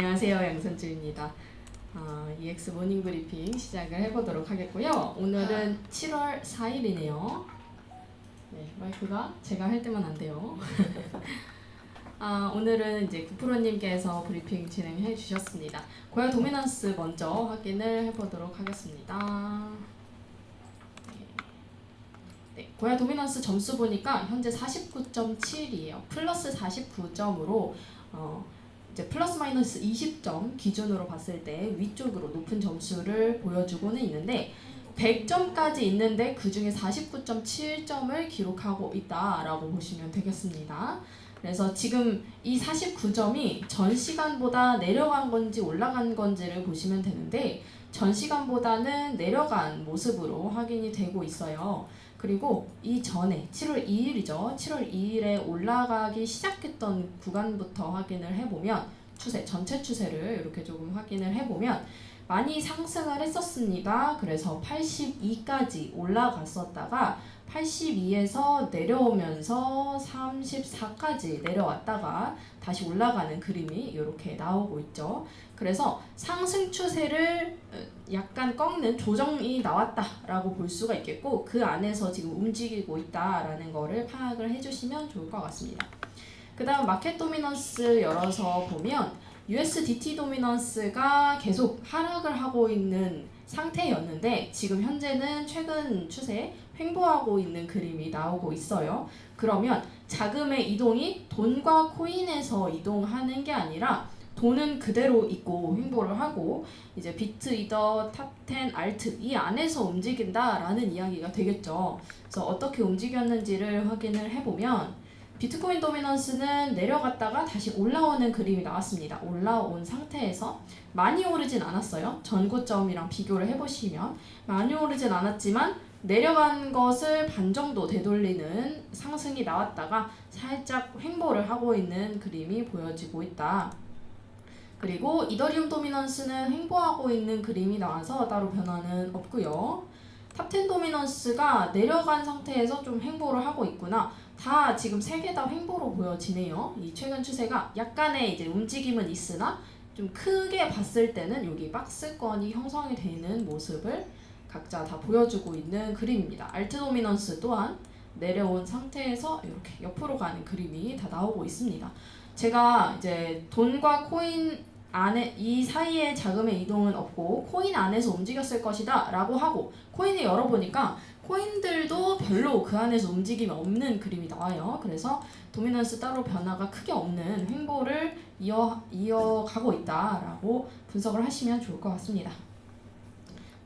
안녕하세요 양선주입니다. 어, EX 모닝 브리핑 시작을 해보도록 하겠고요. 오늘은 7월 4일이네요. 네, 마이크가 제가 할 때만 안 돼요. 아, 오늘은 이제 구프로님께서 브리핑 진행해 주셨습니다. 고야 도미넌스 먼저 확인을 해보도록 하겠습니다. 네, 고야 도미넌스 점수 보니까 현재 49.7이에요. 플러스 49점으로 어, 이제 플러스 마이너스 20점 기준으로 봤을 때 위쪽으로 높은 점수를 보여주고는 있는데 100점까지 있는데 그 중에 49.7점을 기록하고 있다라고 보시면 되겠습니다. 그래서 지금 이 49점이 전 시간보다 내려간 건지 올라간 건지를 보시면 되는데 전 시간보다는 내려간 모습으로 확인이 되고 있어요. 그리고 이전에 7월 2일이죠. 7월 2일에 올라가기 시작했던 구간부터 확인을 해보면 추세, 전체 추세를 이렇게 조금 확인을 해보면 많이 상승을 했었습니다. 그래서 82까지 올라갔었다가 82에서 내려오면서 34까지 내려왔다가 다시 올라가는 그림이 이렇게 나오고 있죠. 그래서 상승 추세를 어, 약간 꺾는 조정이 나왔다라고 볼 수가 있겠고 그 안에서 지금 움직이고 있다라는 거를 파악을 해주시면 좋을 것 같습니다. 그 다음 마켓 도미넌스 열어서 보면 USDT 도미넌스가 계속 하락을 하고 있는 상태였는데 지금 현재는 최근 추세 횡보하고 있는 그림이 나오고 있어요. 그러면 자금의 이동이 돈과 코인에서 이동하는 게 아니라 돈은 그대로 있고 횡보를 하고 이제 비트 이더 탑10 알트 이 안에서 움직인다라는 이야기가 되겠죠. 그래서 어떻게 움직였는지를 확인을 해보면 비트코인 도미넌스는 내려갔다가 다시 올라오는 그림이 나왔습니다. 올라온 상태에서 많이 오르진 않았어요. 전고점이랑 비교를 해보시면 많이 오르진 않았지만 내려간 것을 반 정도 되돌리는 상승이 나왔다가 살짝 횡보를 하고 있는 그림이 보여지고 있다. 그리고 이더리움 도미넌스는 횡보하고 있는 그림이 나와서 따로 변화는 없고요. 탑10 도미넌스가 내려간 상태에서 좀 횡보를 하고 있구나. 다 지금 세 개 다 횡보로 보여지네요. 이 최근 추세가 약간의 이제 움직임은 있으나 좀 크게 봤을 때는 여기 박스권이 형성이 되는 모습을 각자 다 보여주고 있는 그림입니다. 알트 도미넌스 또한 내려온 상태에서 이렇게 옆으로 가는 그림이 다 나오고 있습니다. 제가 이제 돈과 코인 안에 이 사이에 자금의 이동은 없고 코인 안에서 움직였을 것이다 라고 하고 코인을 열어보니까 코인들도 별로 그 안에서 움직임이 없는 그림이 나와요. 그래서 도미넌스 따로 변화가 크게 없는 횡보를 이어, 이어가고 있다라고 분석을 하시면 좋을 것 같습니다.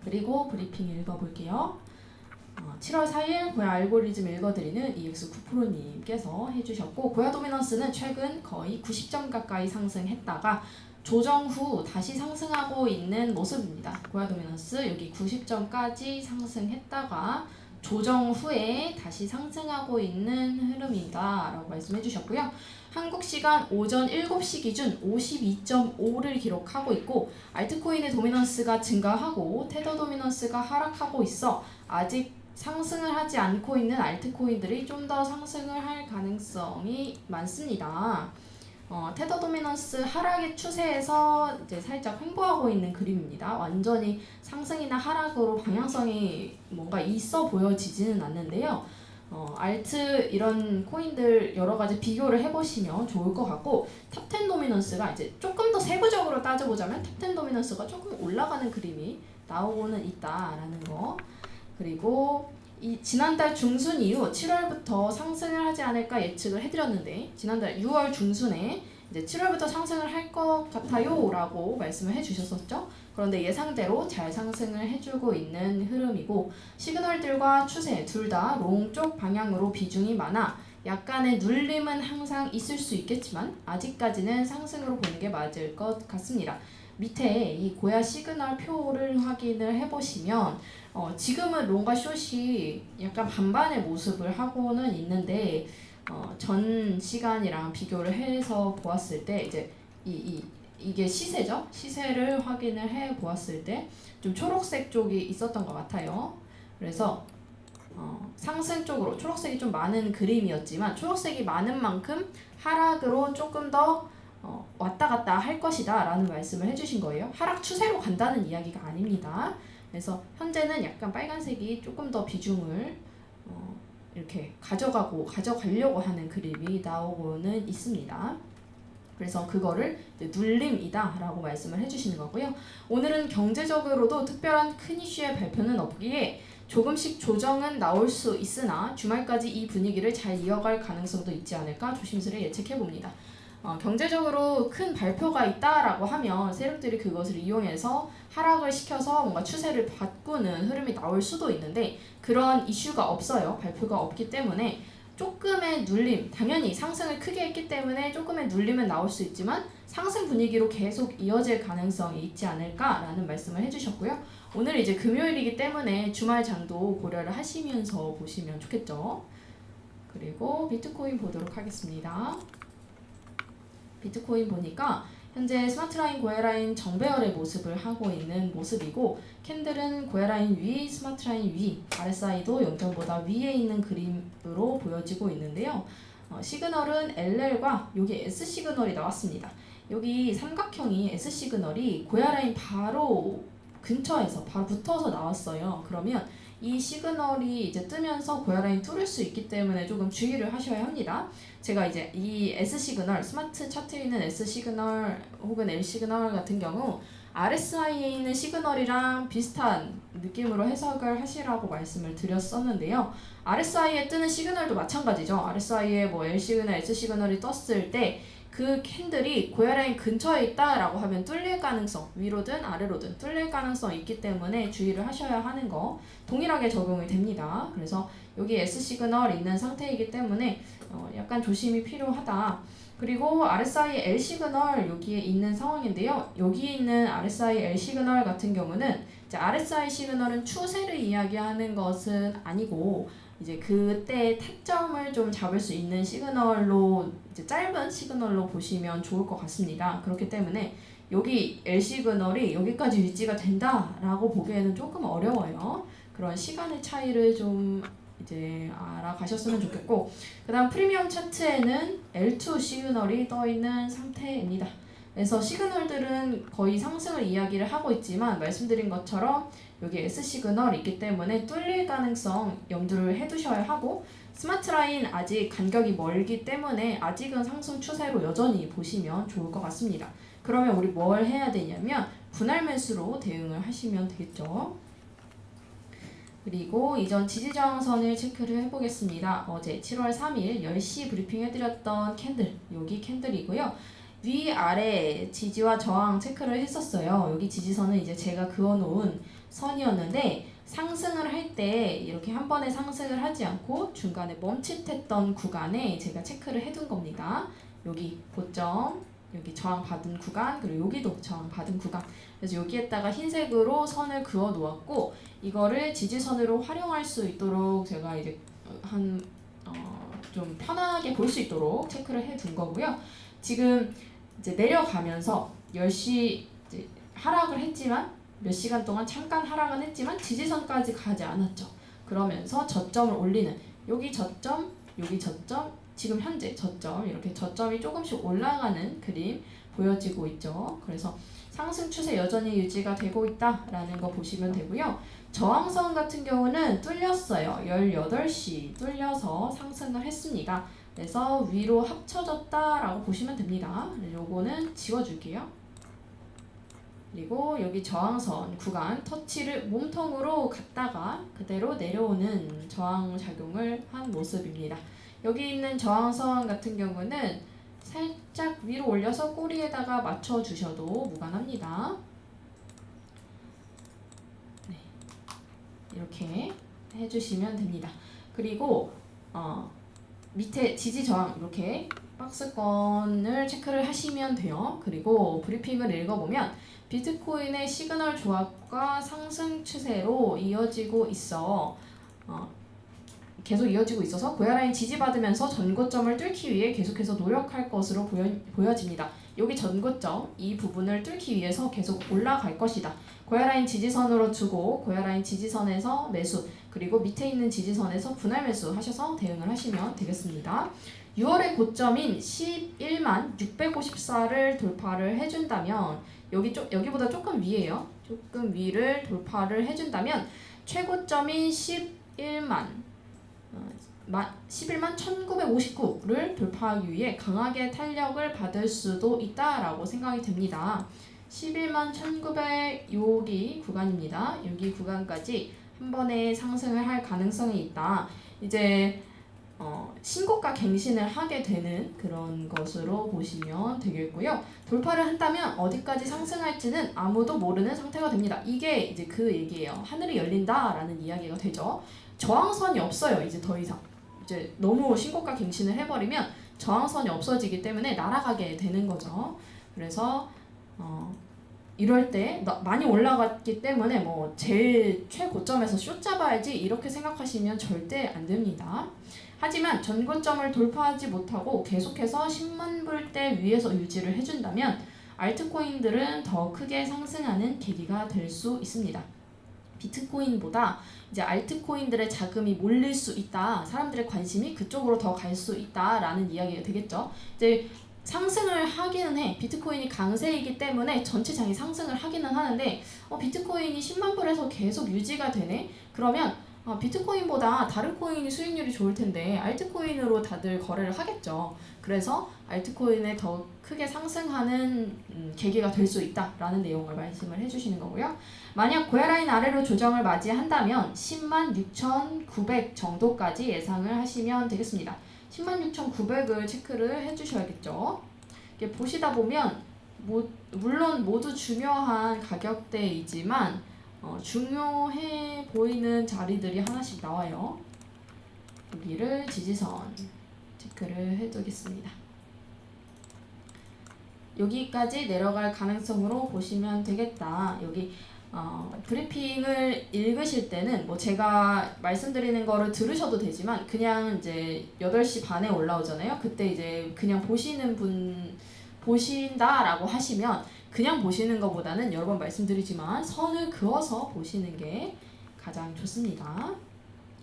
그리고 브리핑 읽어볼게요. 어, 7월 4일 고야 알고리즘 읽어드리는 EX9프로님께서 해주셨고 고야 도미넌스는 최근 거의 90점 가까이 상승했다가 조정 후 다시 상승하고 있는 모습입니다. 고야 도미넌스 여기 90점까지 상승했다가 조정 후에 다시 상승하고 있는 흐름이다 라고 말씀해 주셨고요. 한국 시간 오전 7시 기준 52.5를 기록하고 있고 알트코인의 도미넌스가 증가하고 테더 도미넌스가 하락하고 있어 아직 상승을 하지 않고 있는 알트코인들이 좀 더 상승을 할 가능성이 많습니다. 어, 테더 도미넌스 하락의 추세에서 이제 살짝 횡보하고 있는 그림입니다. 완전히 상승이나 하락으로 방향성이 뭔가 있어 보여지지는 않는데요. 어, 알트 이런 코인들 여러 가지 비교를 해보시면 좋을 것 같고 탑10 도미넌스가 이제 조금 더 세부적으로 따져보자면 탑10 도미넌스가 조금 올라가는 그림이 나오고는 있다라는 거. 그리고 이 지난달 중순 이후 7월부터 상승을 하지 않을까 예측을 해드렸는데 지난달 6월 중순에 이제 7월부터 상승을 할 것 같아요라고 말씀을 해주셨었죠. 그런데 예상대로 잘 상승을 해주고 있는 흐름이고 시그널들과 추세 둘 다 롱 쪽 방향으로 비중이 많아 약간의 눌림은 항상 있을 수 있겠지만 아직까지는 상승으로 보는 게 맞을 것 같습니다. 밑에 이 고야 시그널 표를 확인을 해보시면 어, 지금은 롱과 숏이 약간 반반의 모습을 하고는 있는데 어, 전 시간이랑 비교를 해서 보았을 때 이제 이, 이 이게 시세죠? 시세를 확인을 해 보았을 때 좀 초록색 쪽이 있었던 것 같아요. 그래서 어, 상승 쪽으로 초록색이 좀 많은 그림이었지만 초록색이 많은 만큼 하락으로 조금 더 어, 왔다 갔다 할 것이다 라는 말씀을 해주신 거예요. 하락 추세로 간다는 이야기가 아닙니다. 그래서 현재는 약간 빨간색이 조금 더 비중을 어, 이렇게 가져가고 가져가려고 하는 그림이 나오고는 있습니다. 그래서 그거를 눌림이다라고 말씀을 해주시는 거고요. 오늘은 경제적으로도 특별한 큰 이슈의 발표는 없기에 조금씩 조정은 나올 수 있으나 주말까지 이 분위기를 잘 이어갈 가능성도 있지 않을까 조심스레 예측해 봅니다. 어, 경제적으로 큰 발표가 있다라고 하면 세력들이 그것을 이용해서 하락을 시켜서 뭔가 추세를 바꾸는 흐름이 나올 수도 있는데 그런 이슈가 없어요. 발표가 없기 때문에 조금의 눌림, 당연히 상승을 크게 했기 때문에 조금의 눌림은 나올 수 있지만 상승 분위기로 계속 이어질 가능성이 있지 않을까라는 말씀을 해주셨고요. 오늘 이제 금요일이기 때문에 주말 장도 고려를 하시면서 보시면 좋겠죠. 그리고 비트코인 보도록 하겠습니다. 비트코인 보니까 현재 스마트라인 고해라인 정배열의 모습을 하고 있는 모습이고 캔들은 고해라인 위, 스마트라인 위, RSI도 0점보다 위에 있는 그림으로 보여지고 있는데요. 어, 시그널은 LL과 여기 S 시그널이 나왔습니다. 여기 삼각형이 S 시그널이 고해라인 바로 근처에서 바로 붙어서 나왔어요. 그러면 이 시그널이 이제 뜨면서 고해라인 뚫을 수 있기 때문에 조금 주의를 하셔야 합니다. 제가 이제 이 S 시그널, 스마트 차트에 있는 S 시그널 혹은 L 시그널 같은 경우 RSI에 있는 시그널이랑 비슷한 느낌으로 해석을 하시라고 말씀을 드렸었는데요. RSI에 뜨는 시그널도 마찬가지죠. RSI에 뭐 L 시그널, S 시그널이 떴을 때 그 캔들이 고야라인 근처에 있다라고 하면 뚫릴 가능성 위로든 아래로든 뚫릴 가능성이 있기 때문에 주의를 하셔야 하는 거 동일하게 적용이 됩니다. 그래서 여기 S 시그널 있는 상태이기 때문에 어, 약간 조심이 필요하다. 그리고 RSI L 시그널 여기에 있는 상황인데요. 여기 있는 RSI L 시그널 같은 경우는 이제 RSI 시그널은 추세를 이야기하는 것은 아니고 이제 그때 타점을 좀 잡을 수 있는 시그널로 이제 짧은 시그널로 보시면 좋을 것 같습니다. 그렇기 때문에 여기 L 시그널이 여기까지 유지가 된다라고 보기에는 조금 어려워요. 그런 시간의 차이를 좀 이제 알아가셨으면 좋겠고 그 다음 프리미엄 차트에는 L2 시그널이 떠 있는 상태입니다. 그래서 시그널들은 거의 상승을 이야기를 하고 있지만 말씀드린 것처럼 여기 S 시그널이 있기 때문에 뚫릴 가능성 염두를 해두셔야 하고 스마트 라인 아직 간격이 멀기 때문에 아직은 상승 추세로 여전히 보시면 좋을 것 같습니다. 그러면 우리 뭘 해야 되냐면 분할 매수로 대응을 하시면 되겠죠. 그리고 이전 지지저항선을 체크를 해보겠습니다. 어제 7월 3일 10시 브리핑 해드렸던 캔들, 여기 캔들이고요. 위, 아래 지지와 저항 체크를 했었어요. 여기 지지선은 이제 제가 그어놓은 선이었는데 상승을 할 때 이렇게 한 번에 상승을 하지 않고 중간에 멈칫했던 구간에 제가 체크를 해둔 겁니다. 여기 고점, 여기 저항 받은 구간, 그리고 여기도 저항 받은 구간. 그래서 여기에다가 흰색으로 선을 그어 놓았고 이거를 지지선으로 활용할 수 있도록 제가 이제 한 어, 좀 편하게 볼 수 있도록 체크를 해 둔 거고요. 지금 이제 내려가면서 10시 이제 하락을 했지만 몇 시간 동안 잠깐 하락은 했지만 지지선까지 가지 않았죠. 그러면서 저점을 올리는 여기 저점, 여기 저점, 지금 현재 저점 이렇게 저점이 조금씩 올라가는 그림 보여지고 있죠. 그래서 상승 추세 여전히 유지가 되고 있다라는 거 보시면 되고요. 저항선 같은 경우는 뚫렸어요. 18시 뚫려서 상승을 했습니다. 그래서 위로 합쳐졌다라고 보시면 됩니다. 요거는 지워줄게요. 그리고 여기 저항선 구간 터치를 몸통으로 갔다가 그대로 내려오는 저항 작용을 한 모습입니다. 여기 있는 저항선 같은 경우는 살짝 위로 올려서 꼬리에다가 맞춰 주셔도 무관합니다. 네. 이렇게 해주시면 됩니다. 그리고 어, 밑에 지지 저항 이렇게 박스권을 체크를 하시면 돼요. 그리고 브리핑을 읽어보면 비트코인의 시그널 조합과 상승 추세로 이어지고 있어 어, 계속 이어지고 있어서 고야라인 지지받으면서 전고점을 뚫기 위해 계속해서 노력할 것으로 보여, 보여집니다. 여기 전고점 이 부분을 뚫기 위해서 계속 올라갈 것이다. 고야라인 지지선으로 주고 고야라인 지지선에서 매수 그리고 밑에 있는 지지선에서 분할 매수 하셔서 대응을 하시면 되겠습니다. 6월의 고점인 11만 654를 돌파를 해준다면 여기 쪽 여기보다 조금 위에요. 조금 위를 돌파를 해준다면 최고점인 11만 어, 마- 11만 1959를 돌파하기 위해 강하게 탄력을 받을 수도 있다라고 생각이 됩니다. 11만 1900 여기 구간입니다. 여기 구간까지 한 번에 상승을 할 가능성이 있다. 이제 어, 신고가 갱신을 하게 되는 그런 것으로 보시면 되겠고요. 돌파를 한다면 어디까지 상승할지는 아무도 모르는 상태가 됩니다. 이게 이제 그 얘기예요. 하늘이 열린다라는 이야기가 되죠. 저항선이 없어요. 이제 더 이상. 이제 너무 신고가 갱신을 해버리면 저항선이 없어지기 때문에 날아가게 되는 거죠. 그래서 어, 이럴 때 나- 많이 올라갔기 때문에 뭐 제일 최고점에서 쇼 잡아야지 이렇게 생각하시면 절대 안 됩니다. 하지만 전고점을 돌파하지 못하고 계속해서 10만 불대 위에서 유지를 해준다면 알트코인들은 더 크게 상승하는 계기가 될 수 있습니다. 비트코인보다 이제 알트코인들의 자금이 몰릴 수 있다. 사람들의 관심이 그쪽으로 더 갈 수 있다라는 이야기가 되겠죠. 이제 상승을 하기는 해. 비트코인이 강세이기 때문에 전체 장이 상승을 하기는 하는데 어, 비트코인이 10만 불에서 계속 유지가 되네. 그러면 어, 비트코인보다 다른 코인이 수익률이 좋을 텐데 알트코인으로 다들 거래를 하겠죠. 그래서 알트코인에 더 크게 상승하는 음, 계기가 될 수 있다라는 내용을 말씀을 해주시는 거고요. 만약 고야라인 아래로 조정을 맞이한다면 10만 6,900 정도까지 예상을 하시면 되겠습니다. 10만 6,900을 체크를 해주셔야겠죠. 이게 보시다 보면 모, 물론 모두 중요한 가격대이지만 어, 중요해 보이는 자리들이 하나씩 나와요. 여기를 지지선 체크를 해두겠습니다. 여기까지 내려갈 가능성으로 보시면 되겠다. 여기 어, 브리핑을 읽으실 때는 뭐 제가 말씀드리는 거를 들으셔도 되지만 그냥 이제 8시 반에 올라오잖아요. 그때 이제 그냥 보시는 분 보신다라고 하시면 그냥 보시는 것보다는 여러 번 말씀드리지만 선을 그어서 보시는 게 가장 좋습니다.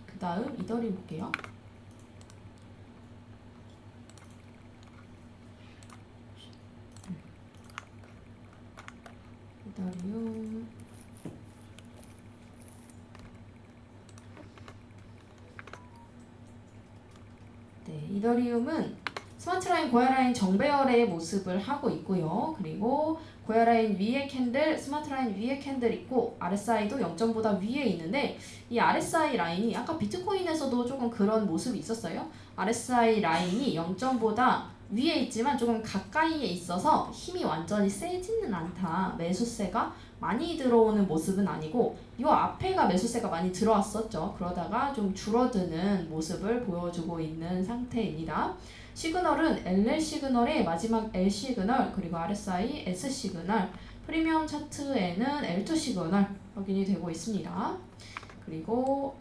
그 다음 이더리 볼게요. 이더리움 네, 이더리움은 스마트라인 고야라인 정배열의 모습을 하고 있고요. 그리고 고야라인 위에 캔들, 스마트라인 위에 캔들 있고 RSI도 0점보다 위에 있는데 이 RSI 라인이 아까 비트코인에서도 조금 그런 모습이 있었어요. RSI 라인이 0점보다 위에 있지만 조금 가까이에 있어서 힘이 완전히 세지는 않다. 매수세가 많이 들어오는 모습은 아니고 이 앞에가 매수세가 많이 들어왔었죠. 그러다가 좀 줄어드는 모습을 보여주고 있는 상태입니다. 시그널은 LL 시그널의 마지막 L 시그널 그리고 RSI S 시그널 프리미엄 차트에는 L2 시그널 확인이 되고 있습니다. 그리고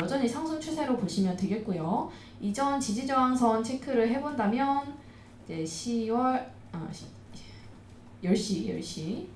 여전히 상승 추세로 보시면 되겠고요. 이전 지지 저항선 체크를 해본다면 이제 10월 아 10시 10시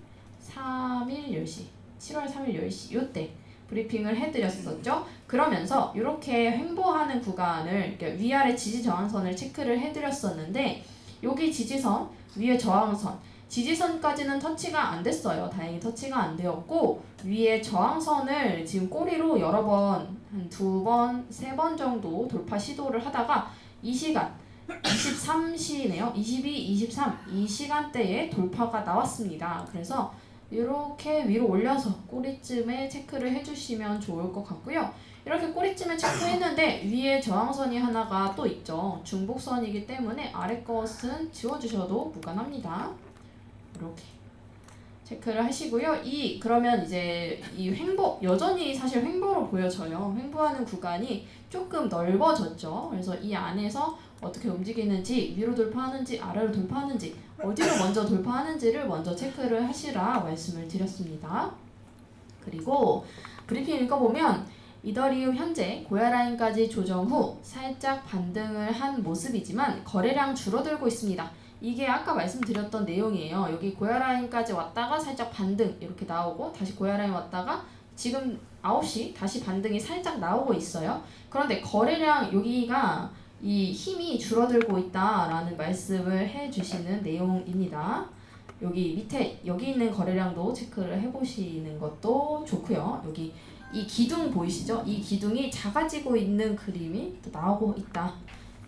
3일 10시 7월 3일 10시 요때 브리핑을 해드렸었죠. 그러면서 이렇게 횡보하는 구간을 위아래 지지 저항선을 체크를 해드렸었는데 여기 지지선 위에 저항선 지지선까지는 터치가 안 됐어요. 다행히 터치가 안 되었고 위에 저항선을 지금 꼬리로 여러 번 한 두 번, 세 번 정도 돌파 시도를 하다가 이 시간 23시네요. 22, 23 이 시간대에 돌파가 나왔습니다. 그래서 이렇게 위로 올려서 꼬리쯤에 체크를 해주시면 좋을 것 같고요. 이렇게 꼬리쯤에 체크했는데 위에 저항선이 하나가 또 있죠. 중복선이기 때문에 아래 것은 지워주셔도 무관합니다. 이렇게 체크를 하시고요. 이 그러면 이제 이 횡보 여전히 사실 횡보로 보여져요. 횡보하는 구간이 조금 넓어졌죠. 그래서 이 안에서 어떻게 움직이는지 위로 돌파하는지 아래로 돌파하는지 어디로 먼저 돌파하는지를 먼저 체크를 하시라 말씀을 드렸습니다. 그리고 브리핑 읽어보면 이더리움 현재 고야 라인까지 조정 후 살짝 반등을 한 모습이지만 거래량 줄어들고 있습니다. 이게 아까 말씀드렸던 내용이에요. 여기 고야 라인까지 왔다가 살짝 반등 이렇게 나오고 다시 고야 라인 왔다가 지금 9시 다시 반등이 살짝 나오고 있어요. 그런데 거래량 여기가 이 힘이 줄어들고 있다라는 말씀을 해주시는 내용입니다. 여기 밑에 여기 있는 거래량도 체크를 해보시는 것도 좋고요. 여기 이 기둥 보이시죠? 이 기둥이 작아지고 있는 그림이 또 나오고 있다.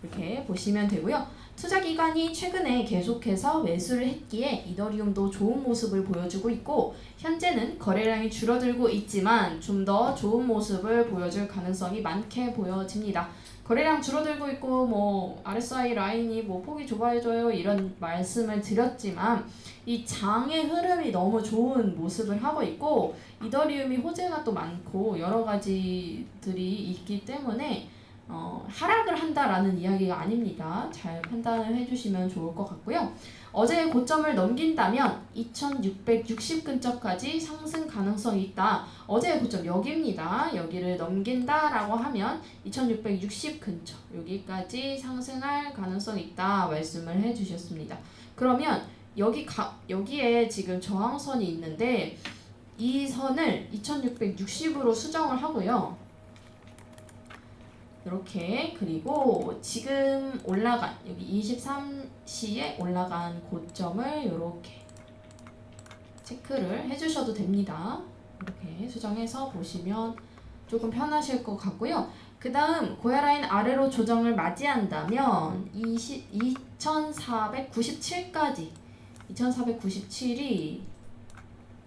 이렇게 보시면 되고요. 투자 기관이 최근에 계속해서 매수를 했기에 이더리움도 좋은 모습을 보여주고 있고 현재는 거래량이 줄어들고 있지만 좀 더 좋은 모습을 보여줄 가능성이 많게 보여집니다. 거래량 줄어들고 있고 뭐 RSI 라인이 뭐 폭이 좁아져요 이런 말씀을 드렸지만 이 장의 흐름이 너무 좋은 모습을 하고 있고 이더리움이 호재가 또 많고 여러 가지들이 있기 때문에 어, 하락을 한다라는 이야기가 아닙니다. 잘 판단을 해주시면 좋을 것 같고요. 어제의 고점을 넘긴다면 2660 근처까지 상승 가능성이 있다. 어제의 고점 여기입니다. 여기를 넘긴다라고 하면 2660 근처 여기까지 상승할 가능성이 있다 말씀을 해 주셨습니다. 그러면 여기 가, 여기에 지금 저항선이 있는데 이 선을 2660으로 수정을 하고요. 이렇게 그리고 지금 올라간 여기 23 시에 올라간 고점을 이렇게 체크를 해주셔도 됩니다. 이렇게 수정해서 보시면 조금 편하실 것 같고요. 그 다음 고야 라인 아래로 조정을 맞이한다면 20, 2497까지 2497이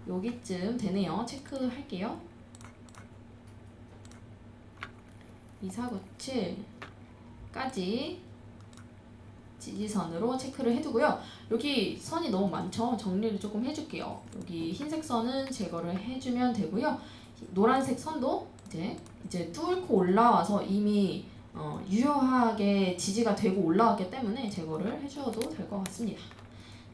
여기쯤 되네요. 체크할게요. 2497까지 지지선으로 체크를 해두고요. 여기 선이 너무 많죠? 정리를 조금 해줄게요. 여기 흰색 선은 제거를 해주면 되고요. 노란색 선도 이제 이제 뚫고 올라와서 이미 어, 유효하게 지지가 되고 올라왔기 때문에 제거를 해주어도 될 것 같습니다.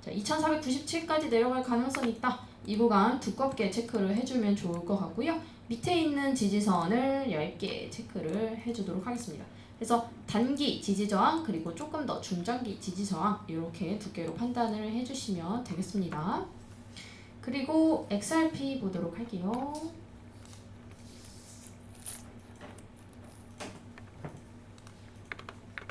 자, 2497까지 내려갈 가능성이 있다. 이 구간 두껍게 체크를 해주면 좋을 것 같고요. 밑에 있는 지지선을 얇게 체크를 해주도록 하겠습니다. 그래서 단기 지지 저항 그리고 조금 더 중장기 지지 저항 이렇게 두 개로 판단을 해주시면 되겠습니다. 그리고 XRP 보도록 할게요.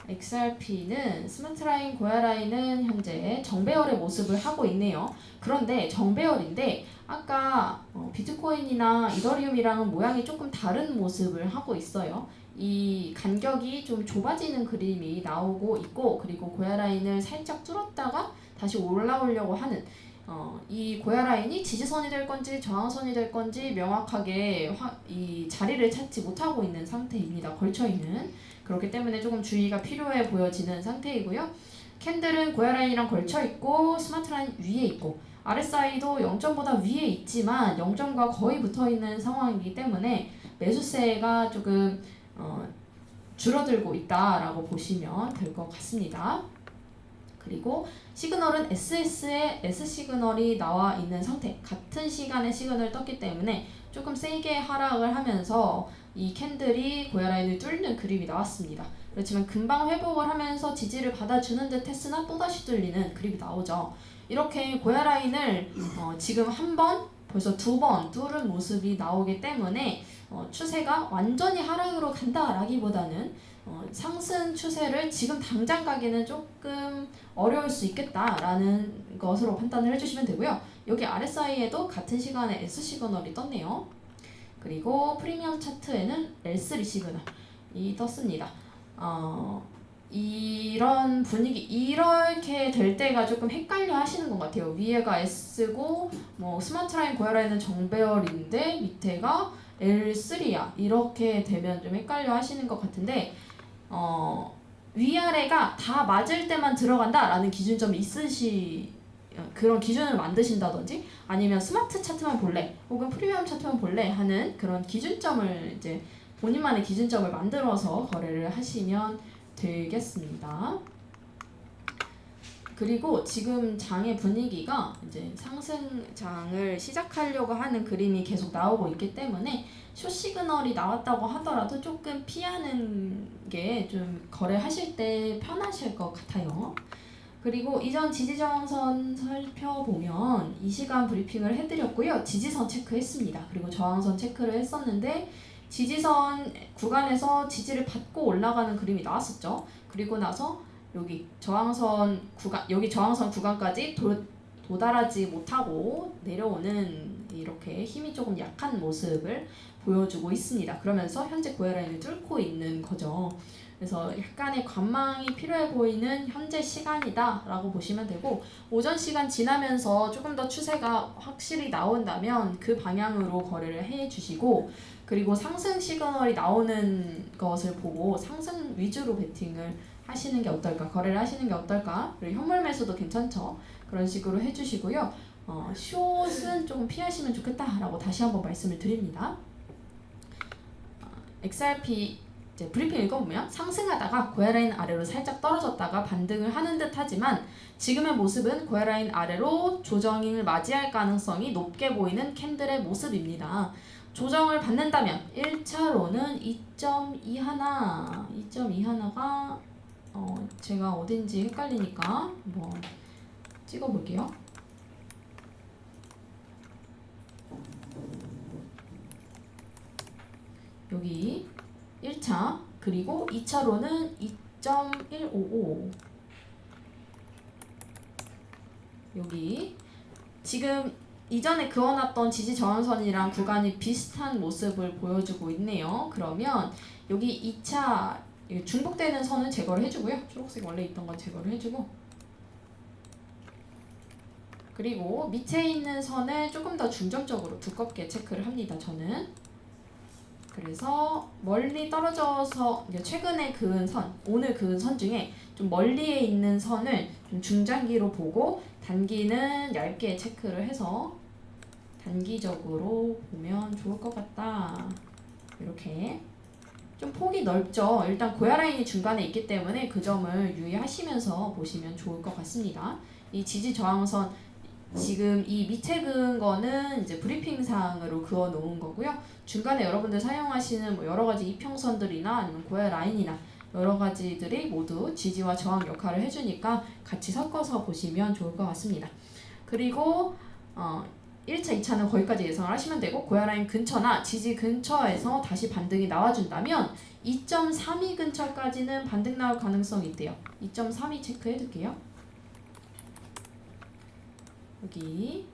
XRP는 스마트라인, 고야라인은 현재 정배열의 모습을 하고 있네요. 그런데 정배열인데 아까 어, 비트코인이나 이더리움이랑은 모양이 조금 다른 모습을 하고 있어요. 이 간격이 좀 좁아지는 그림이 나오고 있고 그리고 고야 라인을 살짝 뚫었다가 다시 올라오려고 하는 어, 이 고야 라인이 지지선이 될 건지 저항선이 될 건지 명확하게 화, 이 자리를 찾지 못하고 있는 상태입니다. 걸쳐 있는 그렇기 때문에 조금 주의가 필요해 보여지는 상태이고요. 캔들은 고야 라인이랑 걸쳐 있고 스마트 라인 위에 있고 RSI도 0점보다 위에 있지만 0점과 거의 붙어 있는 상황이기 때문에 매수세가 조금 어, 줄어들고 있다라고 보시면 될 것 같습니다. 그리고 시그널은 SS에 S 시그널이 나와 있는 상태 같은 시간에 시그널 떴기 때문에 조금 세게 하락을 하면서 이 캔들이 고야 라인을 뚫는 그림이 나왔습니다. 그렇지만 금방 회복을 하면서 지지를 받아주는 듯 했으나 또다시 뚫리는 그림이 나오죠. 이렇게 고야 라인을 어, 지금 한 번, 벌써 두 번 뚫은 모습이 나오기 때문에 어, 추세가 완전히 하락으로 간다라기보다는 어, 상승 추세를 지금 당장 가기는 조금 어려울 수 있겠다라는 것으로 판단을 해주시면 되고요. 여기 RSI에도 같은 시간에 S 시그널이 떴네요. 그리고 프리미엄 차트에는 L3 시그널이 떴습니다. 어, 이런 분위기 이렇게 될 때가 조금 헷갈려 하시는 것 같아요. 위에가 S고 뭐 스마트라인 고야라인은 정배열인데 밑에가 L3야. 이렇게 되면 좀 헷갈려 하시는 것 같은데 어, 위아래가 다 맞을 때만 들어간다라는 기준점이 있으시 어, 그런 기준을 만드신다든지 아니면 스마트 차트만 볼래? 혹은 프리미엄 차트만 볼래? 하는 그런 기준점을 이제 본인만의 기준점을 만들어서 거래를 하시면 되겠습니다. 그리고 지금 장의 분위기가 이제 상승장을 시작하려고 하는 그림이 계속 나오고 있기 때문에 숏 시그널이 나왔다고 하더라도 조금 피하는 게 좀 거래하실 때 편하실 것 같아요. 그리고 이전 지지저항선 살펴보면 이 시간 브리핑을 해드렸고요. 지지선 체크했습니다. 그리고 저항선 체크를 했었는데 지지선 구간에서 지지를 받고 올라가는 그림이 나왔었죠. 그리고 나서 여기 저항선 구간 여기 저항선 구간까지 도, 도달하지 못하고 내려오는 이렇게 힘이 조금 약한 모습을 보여주고 있습니다. 그러면서 현재 고해라인을 뚫고 있는 거죠. 그래서 약간의 관망이 필요해 보이는 현재 시간이다라고 보시면 되고 오전 시간 지나면서 조금 더 추세가 확실히 나온다면 그 방향으로 거래를 해 주시고 그리고 상승 시그널이 나오는 것을 보고 상승 위주로 베팅을 하시는 게 어떨까 거래를 하시는 게 어떨까 그리고 현물 매수도 괜찮죠? 그런 식으로 해주시고요. 어, 숏은 조금 피하시면 좋겠다라고 다시 한번 말씀을 드립니다. 어, XRP 이제 브리핑 읽어보면 상승하다가 고야라인 아래로 살짝 떨어졌다가 반등을 하는 듯 하지만 지금의 모습은 고야라인 아래로 조정을 맞이할 가능성이 높게 보이는 캔들의 모습입니다. 조정을 받는다면 1차로는 2.2 하나, 2.2 하나가 어 제가 어딘지 헷갈리니까 한번 찍어볼게요. 여기 1차 그리고 2차로는 2.155 여기 지금 이전에 그어놨던 지지 저항선이랑 구간이 비슷한 모습을 보여주고 있네요. 그러면 여기 2차 중복되는 선은 제거를 해주고요. 초록색 원래 있던 건 제거를 해주고 그리고 밑에 있는 선을 조금 더 중점적으로 두껍게 체크를 합니다. 저는 그래서 멀리 떨어져서 최근에 그은 선, 오늘 그은 선 중에 좀 멀리에 있는 선을 좀 중장기로 보고 단기는 얇게 체크를 해서 단기적으로 보면 좋을 것 같다. 이렇게 좀 폭이 넓죠. 일단 고야 라인이 중간에 있기 때문에 그 점을 유의하시면서 보시면 좋을 것 같습니다. 이 지지 저항선 지금 이 밑에 그은 거는 이제 브리핑상으로 그어 놓은 거고요. 중간에 여러분들 사용하시는 뭐 여러 가지 이평선들이나 아니면 고야 라인이나 여러 가지들이 모두 지지와 저항 역할을 해주니까 같이 섞어서 보시면 좋을 것 같습니다. 그리고 어, 1차, 2차는 거기까지 예상을 하시면 되고 고야 라인 근처나 지지 근처에서 다시 반등이 나와준다면 2.32 근처까지는 반등 나올 가능성이 있대요. 2.32 체크해 둘게요. 여기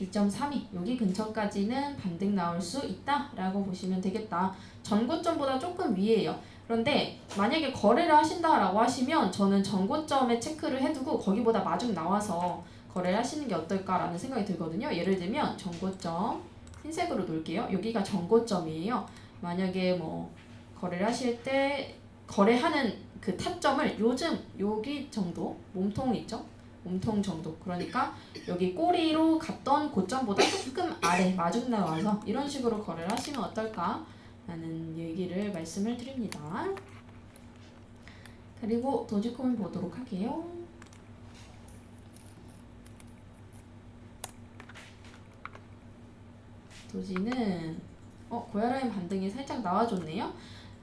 2.32 여기 근처까지는 반등 나올 수 있다라고 보시면 되겠다. 전고점보다 조금 위에요. 그런데 만약에 거래를 하신다라고 하시면 저는 전고점에 체크를 해두고 거기보다 마중 나와서 거래를 하시는 게 어떨까라는 생각이 들거든요. 예를 들면 전고점 흰색으로 놓을게요. 여기가 전고점이에요. 만약에 뭐 거래를 하실 때 거래하는 그 타점을 요즘 여기 정도 몸통 있죠? 몸통 정도. 그러니까 여기 꼬리로 갔던 고점보다 조금 아래 마중 나와서 이런 식으로 거래를 하시면 어떨까? 라는 얘기를 말씀을 드립니다. 그리고 도지코인 보도록 할게요. 도지는 어 고야라인 반등이 살짝 나와줬네요.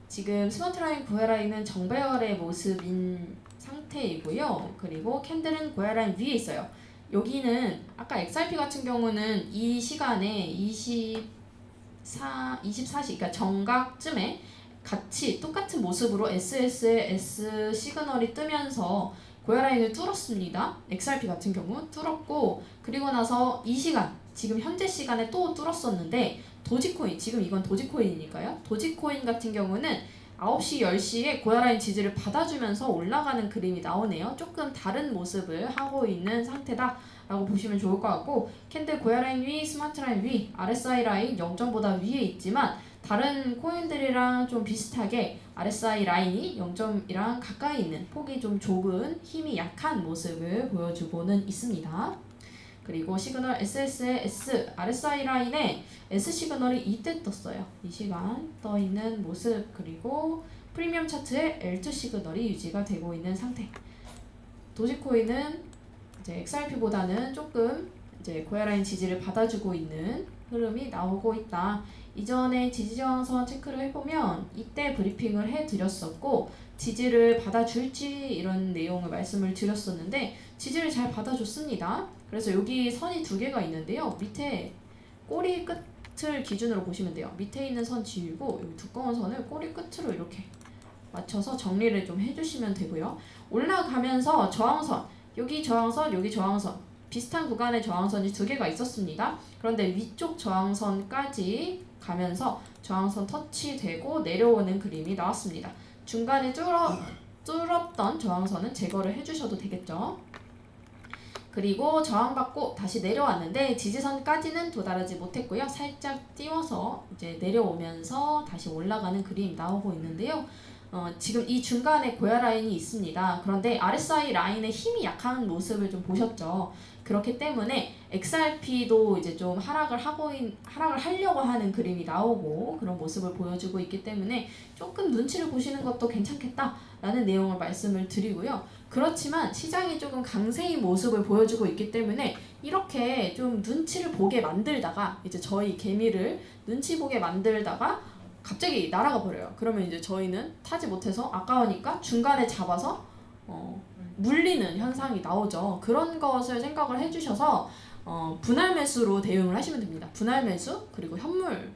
지금 스마트라인 고야라인은 정배열의 모습인 상태이고요. 그리고 캔들은 고야라인 위에 있어요. 여기는 아까 XRP 같은 경우는 이 시간에 24, 24시, 그러니까 정각쯤에 같이 똑같은 모습으로 SS의 S 시그널이 뜨면서 고야라인을 뚫었습니다. XRP 같은 경우 뚫었고 그리고 나서 이 시간 지금 현재 시간에 또 뚫었었는데 도지코인 지금 이건 도지코인이니까요. 도지코인 같은 경우는 9시, 10시에 고야라인 지지를 받아주면서 올라가는 그림이 나오네요. 조금 다른 모습을 하고 있는 상태다. 라고 보시면 좋을 것 같고 캔들 고야라인 위, 스마트라인 위, RSI 라인 0점보다 위에 있지만 다른 코인들이랑 좀 비슷하게 RSI 라인이 0점이랑 가까이 있는 폭이 좀 좁은 힘이 약한 모습을 보여주고는 있습니다. 그리고 시그널 SS의 S, RSI 라인에 S 시그널이 이때 떴어요. 이 시간 떠 있는 모습 그리고 프리미엄 차트에 L2 시그널이 유지가 되고 있는 상태. 도지코인은 이제 XRP보다는 조금 이제 고야라인 지지를 받아주고 있는 흐름이 나오고 있다. 이전에 지지저항선 체크를 해보면 이때 브리핑을 해드렸었고 지지를 받아줄지 이런 내용을 말씀을 드렸었는데 지지를 잘 받아줬습니다. 그래서 여기 선이 두 개가 있는데요. 밑에 꼬리 끝을 기준으로 보시면 돼요. 밑에 있는 선 지우고 여기 두꺼운 선을 꼬리 끝으로 이렇게 맞춰서 정리를 좀 해주시면 되고요. 올라가면서 저항선 여기 저항선 여기 저항선 비슷한 구간의 저항선이 두 개가 있었습니다. 그런데 위쪽 저항선까지 가면서 저항선 터치되고 내려오는 그림이 나왔습니다. 중간에 뚫어, 뚫었던 저항선은 제거를 해주셔도 되겠죠. 그리고 저항받고 다시 내려왔는데 지지선까지는 도달하지 못했고요. 살짝 띄워서 이제 내려오면서 다시 올라가는 그림 나오고 있는데요. 어, 지금 이 중간에 고야 라인이 있습니다. 그런데 RSI 라인의 힘이 약한 모습을 좀 보셨죠. 그렇기 때문에 XRP도 이제 좀 하락을 하고 있, 하락을 하려고 하는 그림이 나오고 그런 모습을 보여주고 있기 때문에 조금 눈치를 보시는 것도 괜찮겠다라는 내용을 말씀을 드리고요. 그렇지만 시장이 조금 강세인 모습을 보여주고 있기 때문에 이렇게 좀 눈치를 보게 만들다가 이제 저희 개미를 눈치 보게 만들다가 갑자기 날아가 버려요. 그러면 이제 저희는 타지 못해서 아까우니까 중간에 잡아서 어, 물리는 현상이 나오죠. 그런 것을 생각을 해주셔서 어, 분할 매수로 대응을 하시면 됩니다. 분할 매수 그리고 현물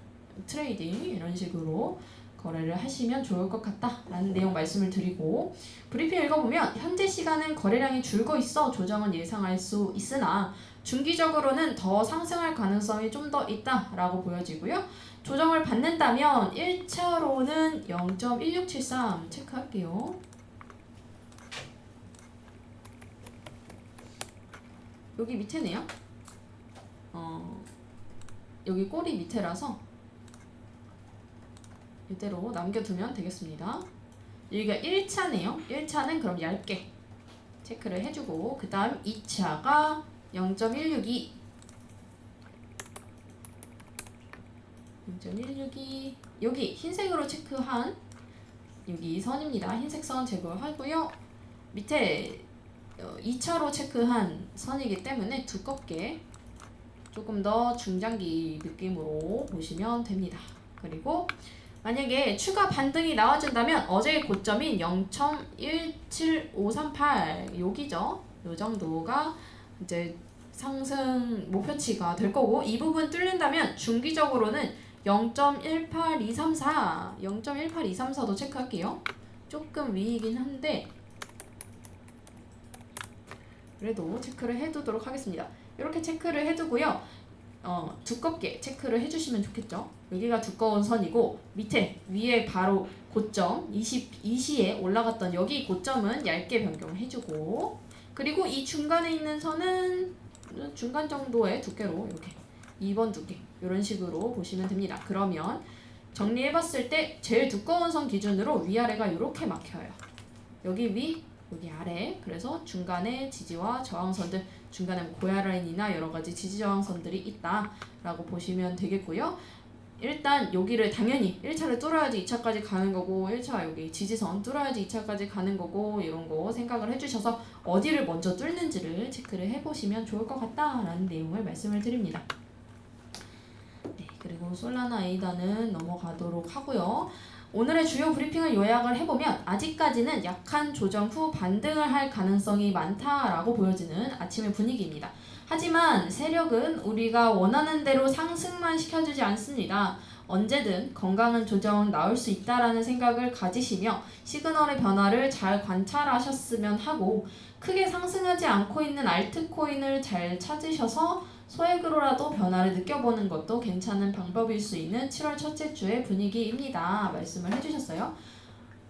트레이딩 이런 식으로 거래를 하시면 좋을 것 같다라는 내용 말씀을 드리고 브리핑 읽어보면 현재 시간은 거래량이 줄고 있어 조정은 예상할 수 있으나 중기적으로는 더 상승할 가능성이 좀 더 있다라고 보여지고요. 조정을 받는다면 1차로는 0.1673 체크할게요. 여기 밑에네요. 어, 여기 꼬리 밑에라서 이대로 남겨두면 되겠습니다. 여기가 1차네요. 1차는 그럼 얇게 체크를 해주고 그 다음 2차가 0.162 0.162 여기 흰색으로 체크한 여기 선입니다. 흰색 선 제거하고요. 밑에 어, 2차로 체크한 선이기 때문에 두껍게 조금 더 중장기 느낌으로 보시면 됩니다. 그리고 만약에 추가 반등이 나와준다면 어제의 고점인 0.17538 여기죠. 요 정도가 이제 상승 목표치가 될 거고 이 부분 뚫린다면 중기적으로는 0.18234 0.18234도 체크할게요. 조금 위이긴 한데 그래도 체크를 해두도록 하겠습니다. 이렇게 체크를 해두고요. 어, 두껍게 체크를 해주시면 좋겠죠. 여기가 두꺼운 선이고 밑에 위에 바로 고점 20, 2시에 올라갔던 여기 고점은 얇게 변경해주고 그리고 이 중간에 있는 선은 중간 정도의 두께로 이렇게 2번 두께 이런 식으로 보시면 됩니다. 그러면 정리해봤을 때 제일 두꺼운 선 기준으로 위아래가 이렇게 막혀요. 여기 위, 여기 아래. 그래서 중간에 지지와 저항선들, 중간에 뭐 고야 라인이나 여러 가지 지지 저항선들이 있다라고 보시면 되겠고요. 일단 여기를 당연히 1차를 뚫어야지 2차까지 가는 거고 1차 여기 지지선 뚫어야지 2차까지 가는 거고 이런 거 생각을 해주셔서 어디를 먼저 뚫는지를 체크를 해보시면 좋을 것 같다라는 내용을 말씀을 드립니다. 네, 그리고 솔라나 에이다는 넘어가도록 하고요. 오늘의 주요 브리핑을 요약을 해보면 아직까지는 약한 조정 후 반등을 할 가능성이 많다라고 보여지는 아침의 분위기입니다. 하지만 세력은 우리가 원하는 대로 상승만 시켜주지 않습니다. 언제든 건강한 조정은 나올 수 있다라는 생각을 가지시며 시그널의 변화를 잘 관찰하셨으면 하고 크게 상승하지 않고 있는 알트코인을 잘 찾으셔서 소액으로라도 변화를 느껴보는 것도 괜찮은 방법일 수 있는 7월 첫째 주의 분위기입니다. 말씀을 해주셨어요.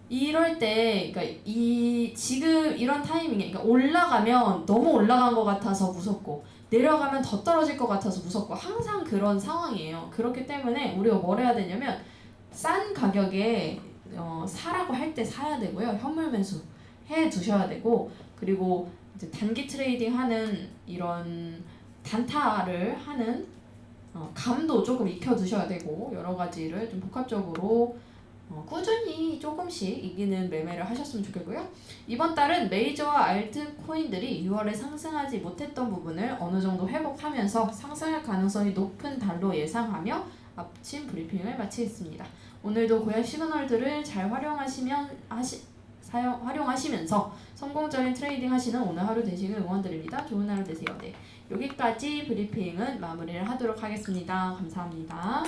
이럴 때, 그러니까 이 지금 이런 타이밍에, 그러니까 올라가면 너무 올라간 것 같아서 무섭고 내려가면 더 떨어질 것 같아서 무섭고 항상 그런 상황이에요. 그렇기 때문에 우리가 뭘 해야 되냐면 싼 가격에 어, 사라고 할 때 사야 되고요. 현물 매수 해 두셔야 되고 그리고 이제 단기 트레이딩 하는 이런 단타를 하는 어, 감도 조금 익혀 두셔야 되고 여러 가지를 좀 복합적으로 어, 꾸준히 조금씩 이기는 매매를 하셨으면 좋겠고요. 이번 달은 메이저와 알트 코인들이 6월에 상승하지 못했던 부분을 어느 정도 회복하면서 상승할 가능성이 높은 달로 예상하며 아침 브리핑을 마치겠습니다. 오늘도 고야 시그널들을 잘 활용하시면 하시, 사용 활용하시면서 성공적인 트레이딩 하시는 오늘 하루 되시길 응원드립니다. 좋은 하루 되세요. 네. 여기까지 브리핑은 마무리를 하도록 하겠습니다. 감사합니다.